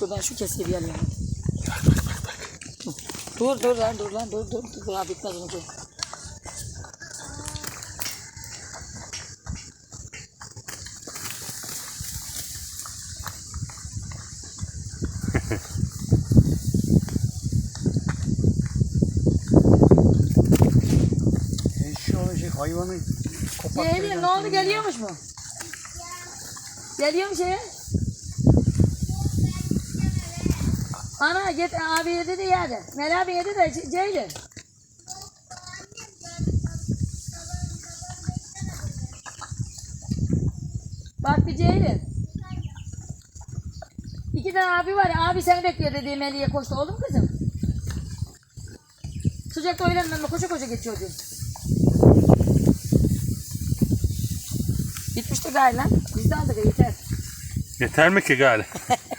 Dur ben şu keskiyi bir alayım. Dur dur lan dur lan dur dur. dur. Daha bitmez önce. Eşi olacak hayvanı kopartacak. Geliyor ne oldu geliyormuş mu? Geliyor mu şeye? Ana git abi yedi de yedi. Mel abi yedi de Ce- Ceylin. Bak bir Ceylin. İki tane abi var ya abi seni bekliyor dediğim Melih'e koştu oldu mu kızım? Sıcakta oynanmıyor koşa koşa geçiyor diyor. Bitmiştir galiba. Biz de aldık yeter. Yeter mi ki gari?